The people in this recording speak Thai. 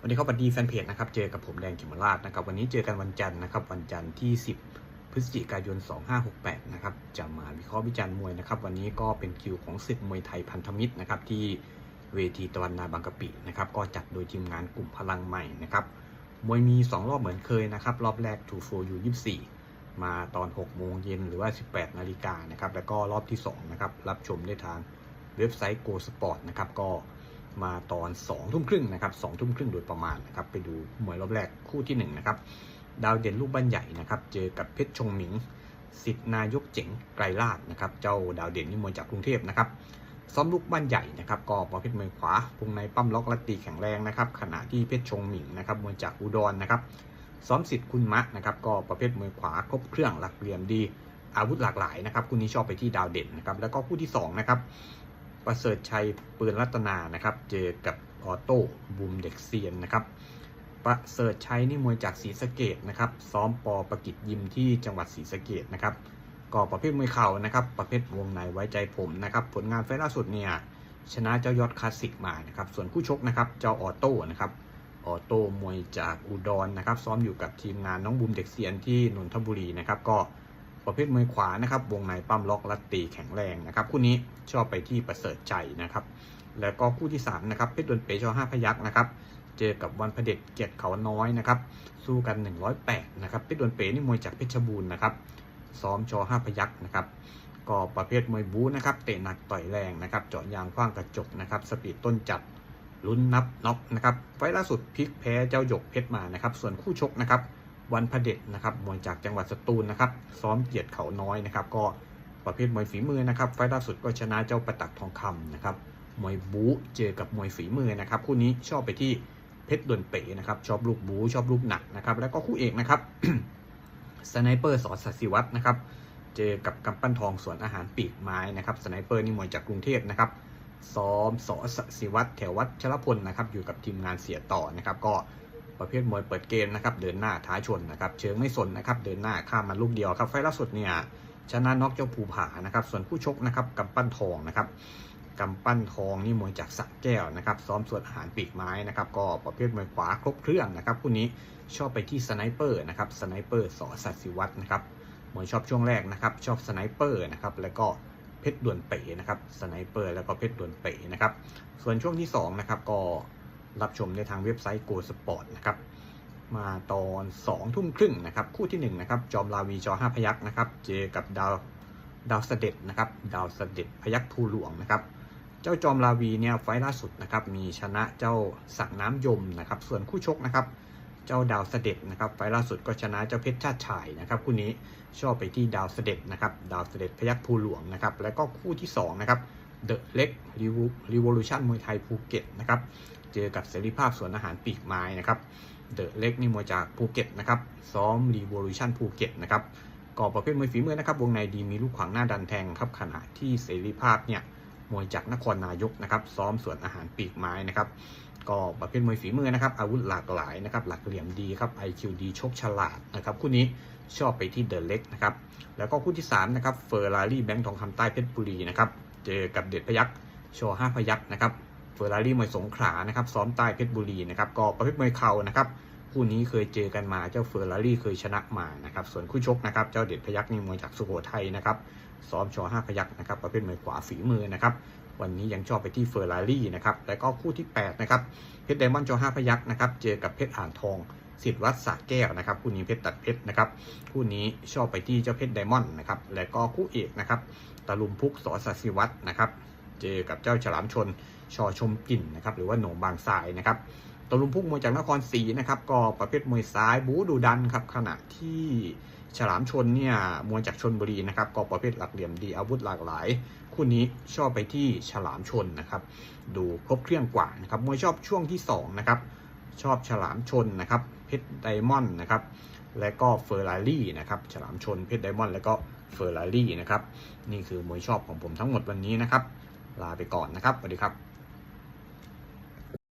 วันนี้เข้าบัดดีแฟนเพจนะครับ เจอกับผมแดงเขมราชนะครับ วันนี้เจอกันวันจันทร์นะครับ วันจันทร์ที่ 10 พฤศจิกายน 2568 นะครับ จะมาวิเคราะห์วิจารณ์มวยนะครับ วันนี้ก็เป็นคิวของศึกมวยไทยพันธมิตรนะครับ ที่เวทีตะวันนาบางกะปินะครับ ก็จัดโดยทีมงานกลุ่มพลังใหม่นะครับ มวยมี 2 รอบเหมือนเคยนะครับ รอบแรก2 4 U 24 มาตอน 6 โมงเย็นหรือว่า 18 นาฬิกานะครับ แล้วก็รอบที่2นะครับ รับชมได้ทางเว็บไซต์ Go Sport นะครับ ก็ มาตอน2ทุ่มครึ่งนะครับ2ทุ่มครึ่งโดยประมาณนะครับไปดูมวยรอบแรกคู่ที่1นะครับดาวเด่นลูกบ้านใหญ่นะครับเจอกับเพชรชงหมิงสิทธนายกเจ๋งไกรลาดนะครับเจ้าดาวเด่นนี่มวยจากกรุงเทพนะครับซ้อมลูกบ้านใหญ่นะครับก็ประเภทมวยขวาพุงในปั้มล็อกและตีแข็งแรงนะครับขณะที่เพชรชงหมิงนะครับมวยจากอุดรนะครับซ้อมสิทธิ์คุณมะนะครับก็ประเภทมวยขวาครบเครื่องหลักเหลี่ยมดีอาวุธหลากหลายนะครับคู่นี้ชอบไปที่ดาวเด่นนะครับแล้วก็คู่ที่สองนะครับ ประเสริฐชัยปืนรัตนานะครับ เจอกับออโต้บูมเด็กเซียนนะครับ ประเสริฐชัยนี่มวยจากศรีสะเกดนะครับ ซ้อมปอประกิจยิมที่จังหวัดศรีสะเกดนะครับก็ประเภทมวยเข่านะครับ ประเภทวงในไว้ใจผมนะครับ ผลงานไฟล์ล่าสุดเนี่ยชนะเจ้ายอดคลาสสิกมานะครับ ส่วนคู่ชกนะครับเจ้าออโต้นะครับออโต้มวยจากอุดรนะครับ ซ้อมอยู่กับทีมงานน้องบูมเด็กเซียนที่นนทบุรีนะครับ ก็ ประเภทมวยขวานะครับ วงในปั้มล็อกลัดตีแข็งแรงนะครับ คู่นี้ชอบไปที่ประเสริฐใจนะครับ แล้วก็คู่ที่3นะครับเพชรดนเปชอห้าพยักนะครับ เจอกับวันพเด็จเกียรติเขาน้อยนะครับ สู้กัน 108นะครับเพชรดนเปนี่มวยจากเพชรบูรณ์นะครับ ซ้อมชอห้าพยักนะครับ ก็ประเภทมวยบู๊นะครับ เตะหนักต่อยแรงนะครับ เจาะยางคว้างกระจกนะครับ สปีดต้นจัดลุ้นนับน็อกนะครับ ไฟล่าสุดพลิกแพ้เจ้าหยกเพชรมานะครับ ส่วนคู่ชกนะครับ วันพเด็จนะครับมวยจากจังหวัดสตูลนะครับ ซ้อมเกียรติเขาน้อยนะครับ ก็ประเภทมวยฝีมือนะครับ ไฟล์ล่าสุดก็ชนะเจ้าประตักทองคำนะครับ มวยบู๊เจอกับมวยฝีมือนะครับ คู่นี้ชอบไปที่เพชรดนเป๋นะครับ ชอบลูกบู๊ชอบลูกหนักนะครับ แล้วก็คู่เอกนะครับสไนเปอร์สอสัสิวัตรนะครับ เจอกับกำปั้นทองสวนอาหารปีกไม้นะครับสไนเปอร์นี่มวยจากกรุงเทพนะครับ ซ้อมสอสสิวัตรแถววัดชลพลนะครับ อยู่กับทีมงานเสียต่อนะครับ ก็ ประเภทมวยเปิดเกมนะครับเดินหน้าท้าชนนะครับเชิงไม่สนนะครับเดินหน้าข้ามมาลูกเดียวครับไฟล่าสุดเนี่ยชนะน็อกเจ้าภูผานะครับส่วนผู้ชกนะครับกำปั้นทองนะครับกำปั้นทองนี่มวยจากสระแก้วนะครับซ้อมสวนอาหารปีกไม้นะครับก็ประเภทมวยขวาครบเครื่องนะครับคู่นี้ชอบไปที่สไนเปอร์นะครับสไนเปอร์สอสัตสิวัตนะครับมวยชอบช่วงแรกนะครับชอบสไนเปอร์นะครับแล้วก็เพชรด่วนเป๋นะครับสไนเปอร์แล้วก็เพชรด่วนเป๋นะครับส่วนช่วงที่2นะครับก็ รับชมในทางเว็บไซต์ Go Sport นะครับมาตอน2ทุ่มครึ่งนะครับคู่ที่1นะครับจอมลาวีจอ5พยักนะครับเจอกับดาวดาวเสด็จนะครับดาวเสด็จพยักภูหลวงนะครับเจ้าจอมลาวีเนี่ยไฟล์ล่าสุดนะครับมีชนะเจ้าสักน้ำยมนะครับส่วนคู่ชกนะครับเจ้าดาวเสด็จนะครับไฟล์ล่าสุดก็ชนะเจ้าเพชรชาติชายนะครับคู่นี้ชอบไปที่ดาวเสด็จนะครับดาวเสด็จพยัคฆ์ภูหลวงนะครับแล้วก็คู่ที่สองนะครับ เดอะเล็กรีวอลูชันมวยไทยภูเก็ตนะครับ เจอกับเสรีภาพสวนอาหารปีกไม้นะครับ เดอะเล็กนี่มวยจากภูเก็ตนะครับ ซ้อมรีวอลูชันภูเก็ตนะครับก็ประเภทมวยฝีมือนะครับ วงในดีมีลูกขวางหน้าดันแทงครับ ขณะที่เสรีภาพเนี่ยมวยจากนครนายกนะครับ ซ้อมสวนอาหารปีกไม้นะครับก็ประเภทมวยฝีมือนะครับ อาวุธหลากหลายนะครับ หลักเหลี่ยมดีครับ IQ ดีชกฉลาดนะครับ คู่นี้ชอบไปที่เดอะเล็กนะครับ แล้วก็คู่ที่3นะครับเฟอร์รารี่แบงค์ทองคำใต้เพชรบุรีนะครับ เจอกับเด็ดพยักโชว์ห้าพยักนะครับเฟอร์รารี่มวยสงขลานะครับซ้อมใต้เพชรบุรีนะครับก็ประเภทมวยเข่านะครับคู่นี้เคยเจอกันมาเจ้าเฟอร์รารี่เคยชนะมานะครับส่วนคู่ชกนะครับเจ้าเด็ดพยักนี่มวยจากสุโขทัยนะครับซ้อมชอห้าพยักนะครับประเภทมวยขวาฝีมือนะครับวันนี้ยังชอบไปที่เฟอร์รารี่นะครับแล้วก็คู่ที่8นะครับเพชรไดมอนด์จอห้าพยักนะครับเจอกับเพชรอ่างทอง สิทธิ์วัดสระแก้วนะครับคู่นี้เพชรตัดเพชรนะครับคู่นี้ชอบไปที่เจ้าเพชรไดมอนด์นะครับแล้วก็คู่เอกนะครับตะลุมพุกสอสัสิวัตนะครับเจอกับเจ้าฉลามชนชอชมกลิ่นนะครับหรือว่าหนงบางทรายนะครับตะลุมพุกมวยจากนครศรีนะครับก็ประเภทมวยซ้ายบูดูดันครับขณะที่ฉลามชนเนี่ยมวยจากชนบุรีนะครับก็ประเภทหลักเหลี่ยมดีอาวุธหลากหลาย คู่นี้ชอบไปที่ฉลามชนนะครับดูครบเครื่องกว่านะครับมวยชอบช่วงที่2นะครับชอบฉลามชนนะครับ เพชรไดมอนด์นะครับและก็เฟอร์รารี่นะครับฉลามชนเพชรไดมอนด์และก็เฟอร์รารี่นะครับนี่คือมวยชอบของผมทั้งหมดวันนี้นะครับลาไปก่อนนะครับสวัสดีครับ